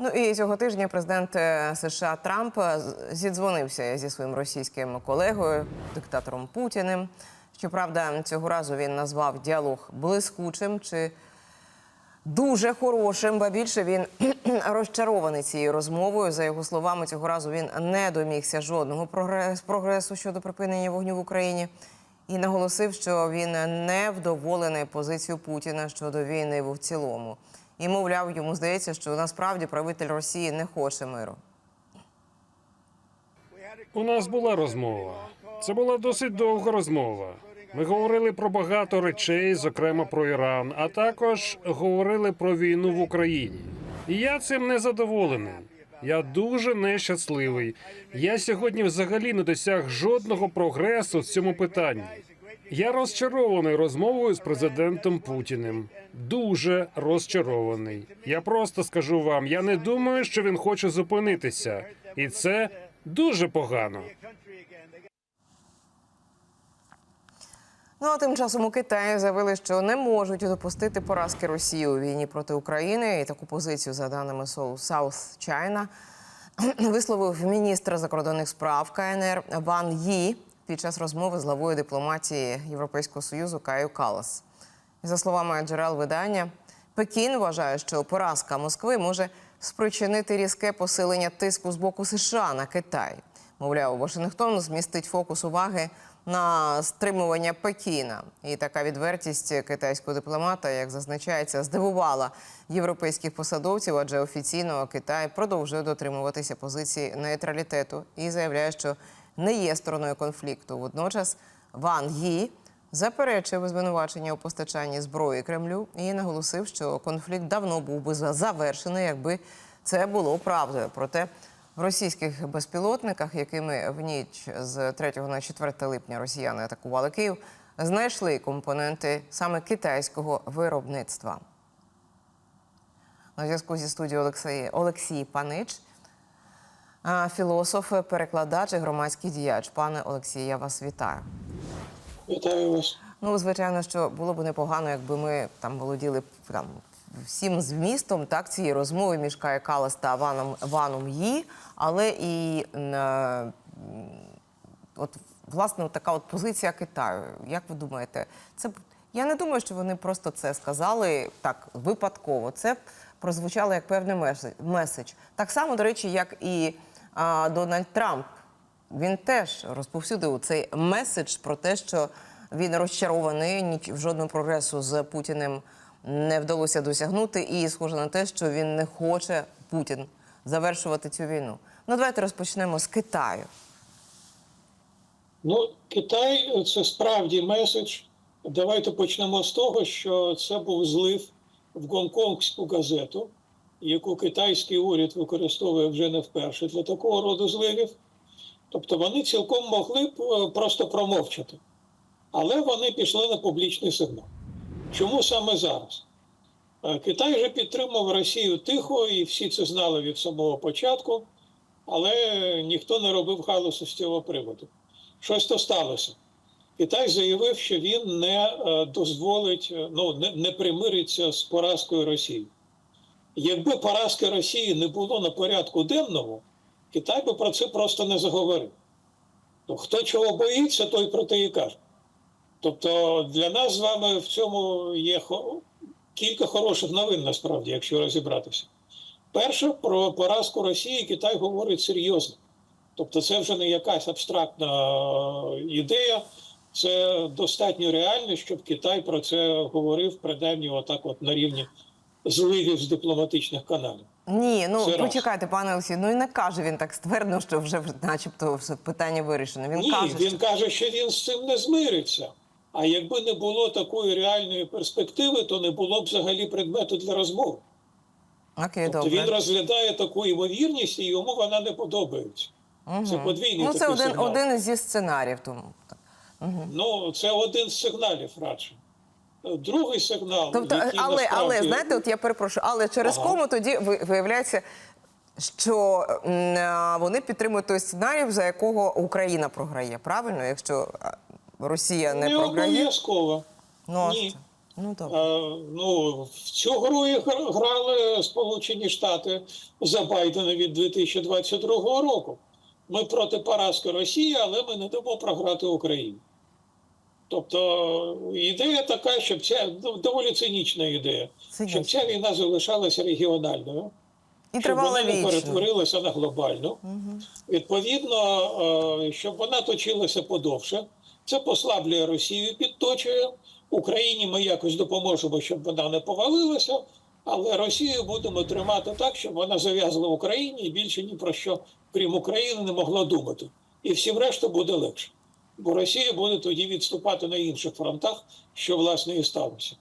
Ну і цього тижня президент е, США Трамп е, зідзвонився зі своїм російським колегою, диктатором Путіним. Щоправда, цього разу він назвав діалог блискучим чи дуже хорошим, ба більше він розчарований цією розмовою. За його словами, цього разу він не домігся жодного прогресу щодо припинення вогню в Україні. І наголосив, що він не вдоволений позицією Путіна щодо війни в цілому. І мовляв, йому здається, що насправді правитель Росії не хоче миру. У нас була розмова. Це була досить довга розмова. Ми говорили про багато речей, зокрема про Іран, а також говорили про війну в Україні. І я цим не задоволений. Я дуже нещасливий. Я сьогодні взагалі не досяг жодного прогресу в цьому питанні. Я розчарований розмовою з президентом Путіним. Дуже розчарований. Я просто скажу вам: я не думаю, що він хоче зупинитися, і це дуже погано. Ну а тим часом у Китаї заявили, що не можуть допустити поразки Росії у війні проти України. І таку позицію, за даними South China, висловив міністр закордонних справ КНР Ван Ї під час розмови з главою дипломатії Європейського союзу Каю Калас. За словами джерел видання, Пекін вважає, що поразка Москви може спричинити різке посилення тиску з боку США на Китай. Мовляв, Вашингтон змістить фокус уваги на стримування Пекіна. І така відвертість китайського дипломата, як зазначається, здивувала європейських посадовців, адже офіційно Китай продовжує дотримуватися позиції нейтралітету і заявляє, що не є стороною конфлікту. Водночас Ван Ї заперечив звинувачення у постачанні зброї Кремлю і наголосив, що конфлікт давно був би завершений, якби це було правдою. Проте в російських безпілотниках, якими в ніч з 3 на 4 липня росіяни атакували Київ, знайшли компоненти саме китайського виробництва. На зв'язку зі студією Олексій, Олексій Панич, філософ, перекладач і громадський діяч. Пане Олексій, я вас вітаю. Вітаю вас. Ну, звичайно, що було б непогано, якби ми там володіли там всім змістом так цієї розмови між Кає Калас та Ваном Ваном Ї, але і е, от власне от така от позиція Китаю. Як ви думаєте, це я не думаю, що вони просто це сказали так випадково. Це прозвучало як певний мес- меседж. Так само, до речі, як і а, Дональд Трамп. Він теж розповсюдив цей меседж про те, що він розчарований, ніч жодного прогресу з Путіним не вдалося досягнути, і схоже на те, що він не хоче Путін завершувати цю війну. Ну, давайте розпочнемо з Китаю. Ну, Китай це справді меседж. Давайте почнемо з того, що це був злив в гонконгську газету, яку китайський уряд використовує вже не вперше для такого роду зливів. Тобто вони цілком могли б е, просто промовчати. Але вони пішли на публічний сигнал. Чому саме зараз? Е, Китай вже підтримав Росію тихо, і всі це знали від самого початку, але ніхто не робив галасу з цього приводу. Щось то сталося. Китай заявив, що він не е, дозволить, ну не примириться з поразкою Росії. Якби поразки Росії не було на порядку денному, Китай би про це просто не заговорив. То хто чого боїться, той про те і каже. Тобто для нас з вами в цьому є кілька хороших новин, насправді, якщо розібратися. Перше, про поразку Росії Китай говорить серйозно. Тобто, це вже не якась абстрактна е, ідея, це достатньо реально, щоб Китай про це говорив принаймні отак, от на рівні зливів з дипломатичних каналів. Ні, ну Це раз. пане Олексій. Ну і не каже він так ствердно, що вже начебто все питання вирішено. Він Ні, каже, він що каже, що він з цим не змириться. А якби не було такої реальної перспективи, то не було б взагалі предмету для розмови. окей, Тобто добре. він розглядає таку ймовірність, і йому вона не подобається. Це Мгм. подвійний Ну, це такий один, сигнал. один зі сценаріїв. Тому так. Ну, це один з сигналів радше. Е, Другий сигнал, Тобто, який але, насправді... але знаєте, от я перепрошую, але через Ага. кому тоді ви- виявляється, що вони підтримують той сценарій, за якого Україна програє. Правильно, якщо Росія не, не програє, обов'язково. ну а Ні. Ну так. Е, Ну, в цю гру і грали Сполучені Штати за Байдена від 2022 року. Ми проти поразки Росії, але ми не дамо програти Україні. Тобто ідея така, щоб ця ну, доволі цинічна ідея, Цинічна. щоб ця війна залишалася регіональною, І щоб вона не перетворилася на глобальну. Мгм. Відповідно, е, щоб вона точилася подовше, це послаблює Росію, підточує. Україні ми якось допоможемо, щоб вона не повалилася, але Росію будемо тримати так, щоб вона зав'язала в Україні і більше ні про що, крім України, не могла думати. І всім решту буде легше. Бо Росія буде тоді відступати на інших фронтах, що власне і сталося.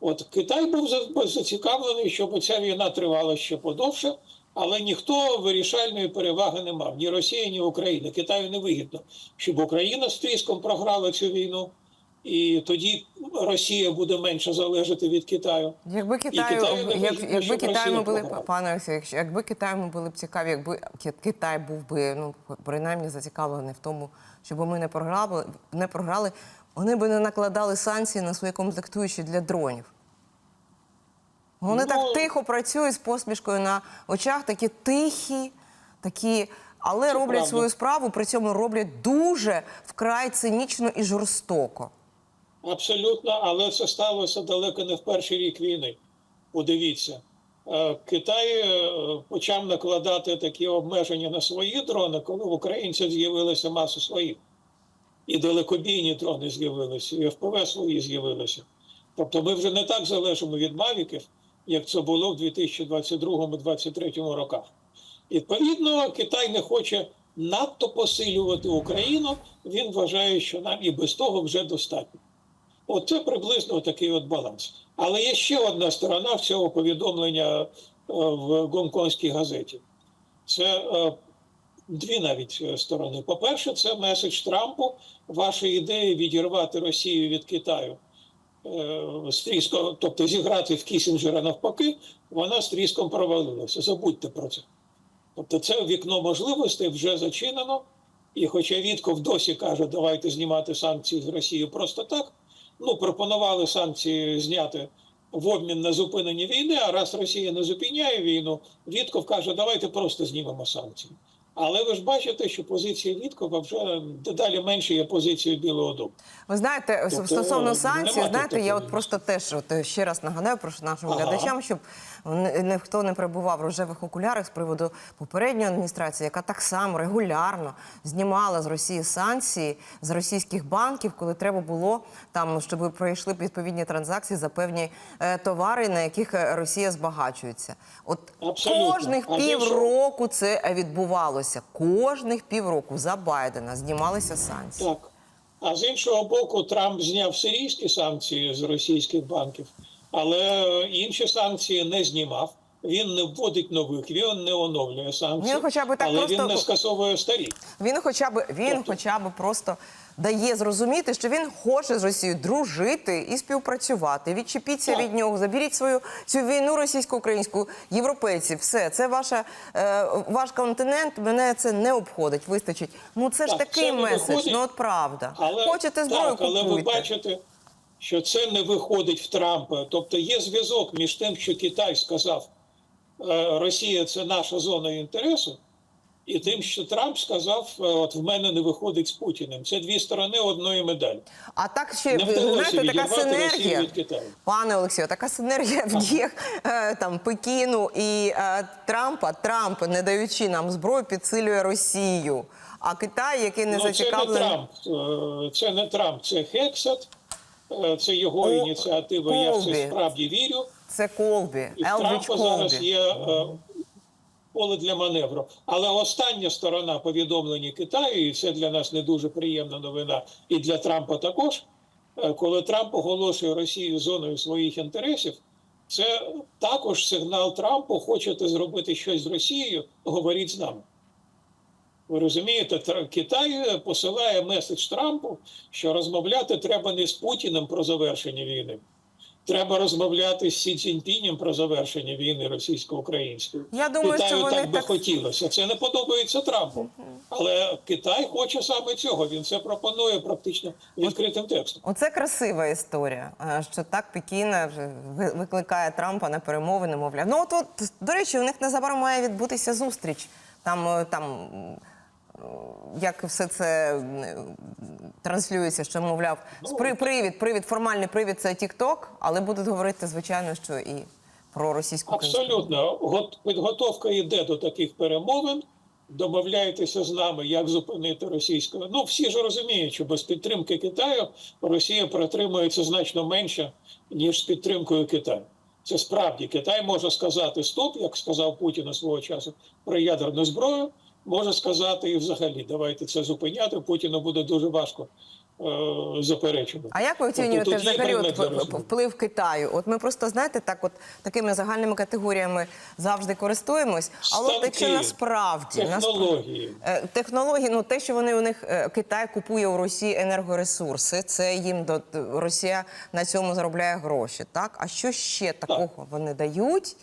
От Китай був за- зацікавлений, щоб ця війна тривала ще подовше, але ніхто вирішальної переваги не мав ні Росія, ні Україна. Китаю не вигідно, щоб Україна з тріском програла цю війну, і тоді Росія буде менше залежати від Китаю. Якби Китаю, Китаю не як, якби Китаю ми були програла. пане Олексію, якби Китаю ми були б цікаві, якби Китай був би ну принаймні зацікавлений в тому, щоб ми не програли, не програли, вони би не накладали санкції на свої комплектуючі для дронів. Вони Ну, так тихо працюють з посмішкою на очах, такі тихі, такі, але роблять правда. свою справу, при цьому роблять дуже вкрай цинічно і жорстоко. Абсолютно, але це сталося далеко не в перший рік війни. Подивіться, Е, Китай е, почав накладати такі обмеження на свої дрони, коли в українців з'явилася маса своїх. І далекобійні дрони з'явилися, і ФПВ свої з'явилися. Тобто ми вже не так залежимо від мавіків, як це було в 2022-2023 роках. Відповідно, Китай не хоче надто посилювати Україну. Він вважає, що нам і без того вже достатньо. Оце приблизно такий от баланс. Але є ще одна сторона цього повідомлення е, в гонконгській газеті. Це е, дві навіть е, сторони. По-перше, це меседж Трампу, ваша ідея відірвати Росію від Китаю. з тріском, тобто зіграти в Кісінджера навпаки, вона з тріском провалилася. Забудьте про це. Тобто це вікно можливостей вже зачинено. І хоча Вітков досі каже, давайте знімати санкції з Росії просто так, ну пропонували санкції зняти в обмін на зупинення війни, а раз Росія не зупиняє війну, Вітков каже, давайте просто знімемо санкції. Але ви ж бачите, що позиція Віткова вже дедалі менше є позицією Білого Дому. Ви знаєте, Тобто, стосовно санкцій, знаєте, я от просто теж от, е, ще раз нагадаю про нашим Ага. глядачам, щоб ніхто не перебував в рожевих окулярах з приводу попередньої адміністрації, яка так само регулярно знімала з Росії санкції з російських банків, коли треба було там, щоб пройшли відповідні транзакції за певні е, товари, на яких е, Росія збагачується. От Абсолютно. кожних півроку це е, відбувалося. Кожних півроку за Байдена знімалися санкції. Так. А з іншого боку, Трамп зняв сирійські санкції з російських банків, але інші санкції не знімав. Він не вводить нових, він не оновлює санкції, Він хоча б так але просто- він не скасовує старі. Він хоча б він Тобто- хоча б просто дає зрозуміти, що він хоче з Росією дружити і співпрацювати. Відчепіться Так. від нього, заберіть свою цю війну російсько-українську європейці. Все, це ваша е, ваш континент. Мене це не обходить. Вистачить. Ну це ж такий це меседж. виходить. Ну от правда. Але Хочете зброю так, але ви бачите, що це не виходить в Трампа. Тобто є зв'язок між тим, що Китай сказав, Росія це наша зона інтересу, і тим, що Трамп сказав, е, от в мене не виходить з Путіним. Це дві сторони одної медалі. А так ще Не ви знаєте, така синергія. від Китаю. Пане Олексію, така синергія в діях е, там Пекіну і е, Трампа. Трамп, не даючи нам зброю, підсилює Росію. А Китай, який не Ну, це не зацікавлений. Трамп, е, це не Трамп, це Хексет, е, це його О, ініціатива. Я в це справді вірю. Це Колбі, І Елбридж Трампа зараз є е, поле для маневру. Але остання сторона повідомлення Китаю, і це для нас не дуже приємна новина, і для Трампа також. е, Коли Трамп оголошує Росію зоною своїх інтересів, це також сигнал Трампу: хочете зробити щось з Росією, говоріть з нами. Ви розумієте, Китай посилає меседж Трампу, що розмовляти треба не з Путіним про завершення війни. Треба розмовляти з Сі Цзіньпінем про завершення війни російсько-української. Я думаю, Китаю що вони так би так- хотілося. Це не подобається Трампу. Але Китай хоче саме цього. Він це пропонує практично відкритим текстом. Оце красива історія, е, що так Пекін вже викликає Трампа на перемовини, мовляв. Ну от, от до речі, у них незабаром має відбутися зустріч. Там е, там як все це транслюється, що мовляв, спри- привід, привід, формальний привід це TikTok, але будуть говорити, звичайно, що і про російську Абсолютно, Гот- підготовка йде до таких перемовин. Домовляйтеся з нами, як зупинити російську. Ну всі ж розуміють, що без підтримки Китаю Росія протримується значно менше ніж з підтримкою Китаю. Це справді Китай може сказати стоп, як сказав Путін свого часу про ядерну зброю. Може сказати і взагалі давайте це зупиняти. Путіну буде дуже важко е- заперечувати. А як ви Тобто оцінюєте є взагалі от, вплив Китаю? От ми просто знаєте, так от такими загальними категоріями завжди користуємось. Але Станки, якщо насправді насправді Технології. Е, Технології, ну те, що вони у них е, Китай купує у Росії енергоресурси, це їм до Росія на цьому заробляє гроші. Так а що ще такого вони дають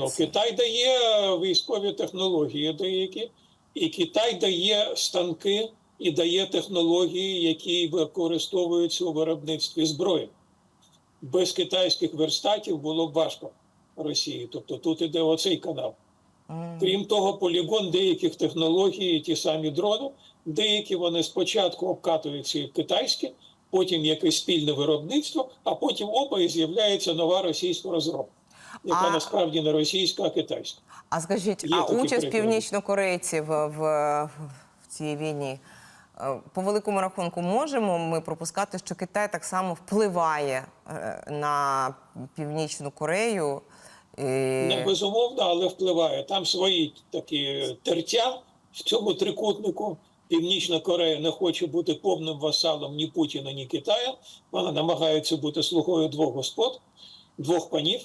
Ну. Китай дає військові технології деякі, і Китай дає станки і дає технології, які використовуються у виробництві зброї. Без китайських верстатів було б важко Росії. Тобто тут іде оцей канал. Крім того, полігон деяких технологій, ті самі дрони, деякі вони спочатку обкатуються як китайські, потім якесь спільне виробництво, а потім опа і з'являється нова російська розробка, яка А- насправді не російська, а китайська. А скажіть, Є а участь північнокорейців в, в, в цій війні? е, По великому рахунку можемо ми пропускати, що Китай так само впливає е, на Північну Корею. І... Не безумовно, але впливає. Там свої такі тертя в цьому трикутнику. Північна Корея не хоче бути повним васалом ні Путіна, ні Китая. Вона намагається бути слугою двох господ, двох панів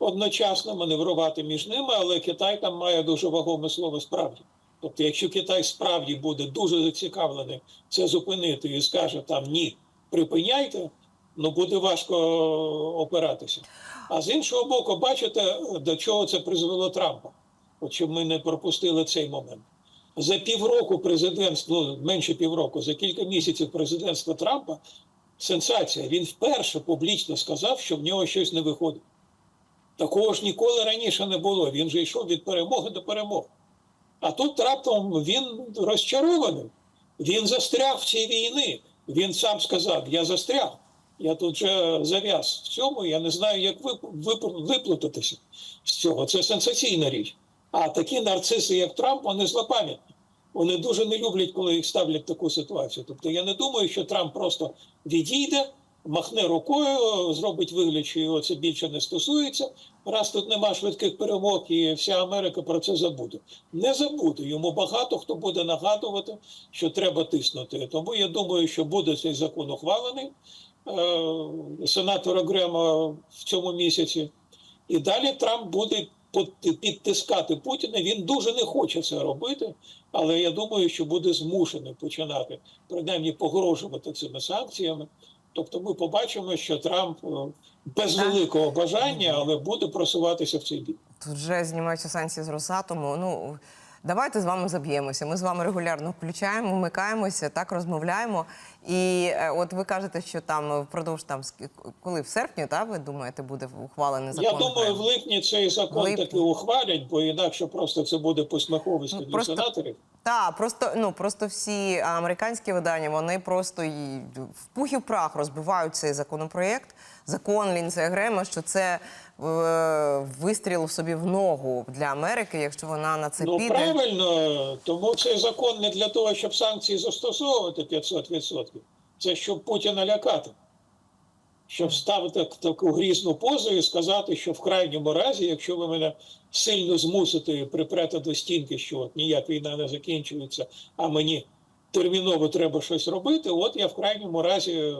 одночасно маневрувати між ними, але Китай там має дуже вагоме слово справді. Тобто, якщо Китай справді буде дуже зацікавлений це зупинити і скаже там ні, припиняйте, ну буде важко опиратися. А з іншого боку, бачите, до чого це призвело Трампа? От щоб ми не пропустили цей момент. За півроку президентства, ну менше півроку, за кілька місяців президентства Трампа сенсація. Він вперше публічно сказав, що в нього щось не виходить. Такого ж ніколи раніше не було. Він же йшов від перемоги до перемоги. А тут раптом він розчарований. Він застряг в цій війни. Він сам сказав: Я застряг. Я тут же зав'яз в цьому, я не знаю, як вип- вип- виплутатися з цього. Це сенсаційна річ. А такі нарциси, як Трамп, вони злопам'ятні. Вони дуже не люблять, коли їх ставлять в таку ситуацію. Тобто я не думаю, що Трамп просто відійде, махне рукою, зробить вигляд, що його це більше не стосується. Раз тут нема швидких перемог, і вся Америка про це забуде. Не забуде. Йому багато хто буде нагадувати, що треба тиснути. Тому я думаю, що буде цей закон ухвалений е, сенатора Грема в цьому місяці. І далі Трамп буде підтискати Путіна. Він дуже не хоче це робити, але я думаю, що буде змушений починати принаймні погрожувати цими санкціями. Тобто ми побачимо, що Трамп е, без великого бажання, але буде просуватися в цей бік. Тут вже знімаються санкції з Росатому. Ну давайте з вами заб'ємося. Ми з вами регулярно включаємо, вмикаємося, так розмовляємо. І е, от ви кажете, що там впродовж там коли в серпні, так ви думаєте, буде ухвалений закон? Я думаю, в липні цей закон липні. таки ухвалять, бо інакше просто це буде посміховисько Ну, для просто- сенаторів. Так, просто ну просто всі американські видання вони просто і в пух і в прах розбивають цей законопроєкт, закон Лінцея Грема, що це вистріл собі в ногу для Америки, якщо вона на це Ну піде. правильно, тому цей закон не для того, щоб санкції застосовувати 500%. Це щоб Путіна лякати. Щоб ставити таку грізну позу і сказати, що в крайньому разі, якщо ви мене сильно змусите і припрете до стінки, що от ніяк війна не закінчується, а мені терміново треба щось робити, от я в крайньому разі,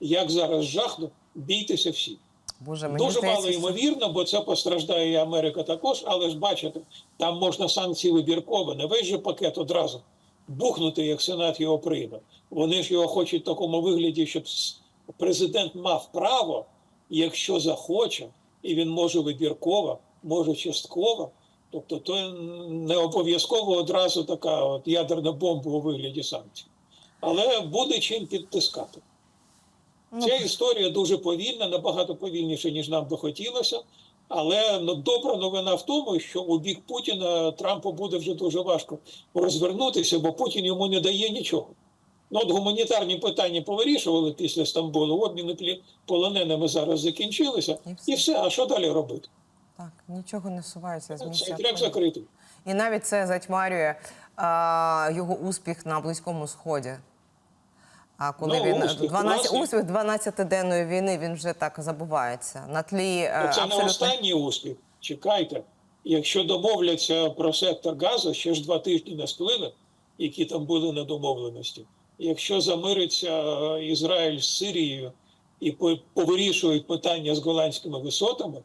як зараз жахну, бійтеся всі. Боже, мені Дуже мало ймовірно, бо це постраждає і Америка також, але ж бачите, там можна санкції вибірково, не весь же пакет одразу бухнути, як Сенат його прийме. Вони ж його хочуть в такому вигляді, щоб президент мав право, якщо захоче, і він може вибірково, може частково, Тобто, то не обов'язково одразу така от ядерна бомба у вигляді санкцій. Але буде чим підтискати. Ну, Ця історія дуже повільна, набагато повільніше, ніж нам би хотілося. Але ну, добра новина в тому, що у бік Путіна Трампу буде вже дуже важко розвернутися, бо Путін йому не дає нічого. Ну, от гуманітарні питання повирішували після Стамбулу, обміни полоненими зараз закінчилися, І все. і все. А що далі робити? Так, нічого не сувається з Це місця. треба закрити. І навіть це затьмарює а, його успіх на Близькому Сході. А коли Ну, він успіх, 12, власне. успіх 12-денної війни він вже так забувається. На тлі е, Ну, Це не останній успіх. Чекайте. Якщо домовляться про сектор газу, ще ж два тижні не сплили, які там були на домовленості. Якщо замириться е, Ізраїль з Сирією і по- повирішують питання з голландськими висотами,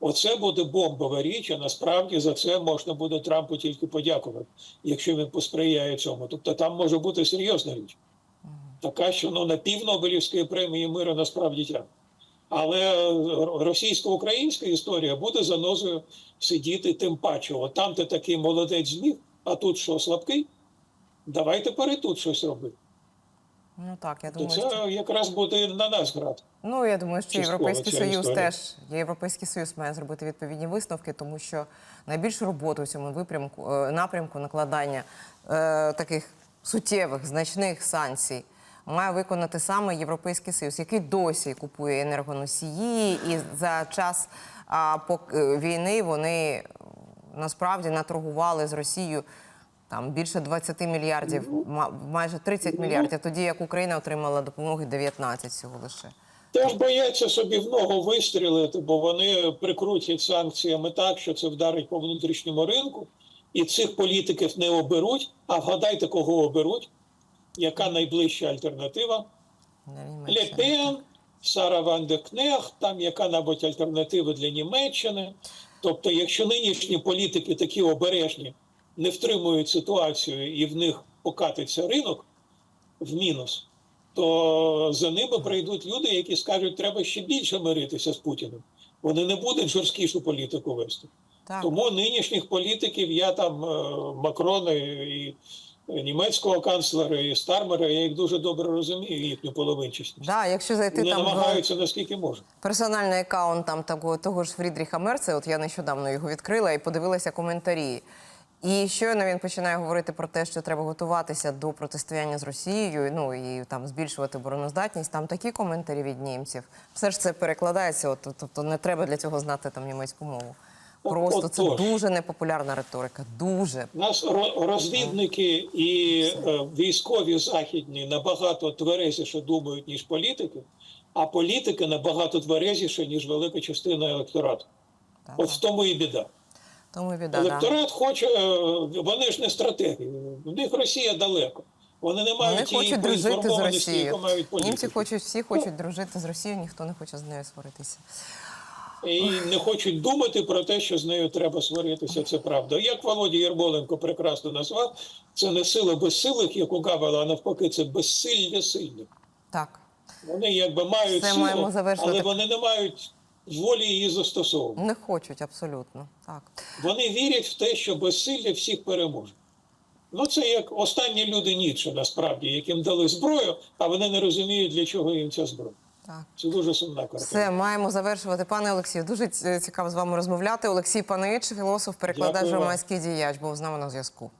оце буде бомбова річ, а насправді за це можна буде Трампу тільки подякувати, якщо він посприяє цьому. Тобто там може бути серйозна річ. Така, що ну, на півнобелівської премії миру насправді тягне. Але російсько-українська історія буде занозою сидіти тим паче. От там ти такий молодець зміг, а тут що, слабкий? Давай тепер і тут щось робити. ну так, я думаю, це що якраз буде на нас грати. ну я думаю, що частково Європейський Союз історія. теж Європейський Союз має зробити відповідні висновки, тому що найбільшу роботу в цьому випрямку е, напрямку накладання е, таких суттєвих значних санкцій. Має виконати саме Європейський Союз, який досі купує енергоносії, і за час а, е, війни вони е, насправді наторгували з Росією там більше 20 мільярдів, ма- майже 30 мільярдів, тоді як Україна отримала допомоги 19 всього лише. Теж бояться собі в ногу вистрілити, бо вони прикрутять санкціями так, що це вдарить по внутрішньому ринку, і цих політиків не оберуть. А вгадайте, кого оберуть? Яка найближча альтернатива? для Ле Німеччини. Пен, Сара Ван де Кнех, там яка-небудь альтернатива для Німеччини. Тобто, якщо нинішні політики такі обережні не втримують ситуацію і в них покатиться ринок в мінус, то за ними прийдуть люди, які скажуть, треба ще більше миритися з Путіним. Вони не будуть жорсткішу політику вести. Так. Тому нинішніх політиків я там е, Макрона і німецького канцлера, і Стармера, я їх дуже добре розумію, їхню половинчість. Да, якщо зайти Вони там в намагаються наскільки можуть. персональний аккаунт там того, того ж Фрідріха Мерца, от я нещодавно його відкрила і подивилася коментарі. І щойно він починає говорити про те, що треба готуватися до протистояння з Росією, ну і там збільшувати обороноздатність. Там такі коментарі від німців. Все ж це перекладається. От, тобто не треба для цього знати там німецьку мову. Просто це дуже непопулярна риторика. Дуже Нас ро- розвідники і е, військові західні набагато тверезіше думають, ніж політики, а політики набагато тверезіше, ніж велика частина електорату. Та, От в тому і біда. тому і біда. Да. Електорат хоче, е, вони ж не стратегії. В них Росія далеко. Вони не мають Вони тієї хочуть дружити з Росією. Німці хочуть всі хочуть дружити з Росією, ніхто не хоче з нею сваритися. І не хочуть думати про те, що з нею треба сваритися. Це правда. Як Володя Єрмоленко прекрасно назвав, це не сила безсилих, як у Гавела, а навпаки, це безсилля сильних. Так. Вони якби мають Все силу, але вони не мають волі її застосовувати. Не хочуть абсолютно. Так. Вони вірять в те, що безсилля всіх переможе. Ну, це як останні люди Ніцше, насправді, яким дали зброю, а вони не розуміють, для чого їм ця зброя. Так. Це дуже сумна картина. Все, маємо завершувати. Пане Олексію, дуже цікаво з вами розмовляти. Олексій Панич, філософ, перекладач, громадський діяч, був з нами на зв'язку.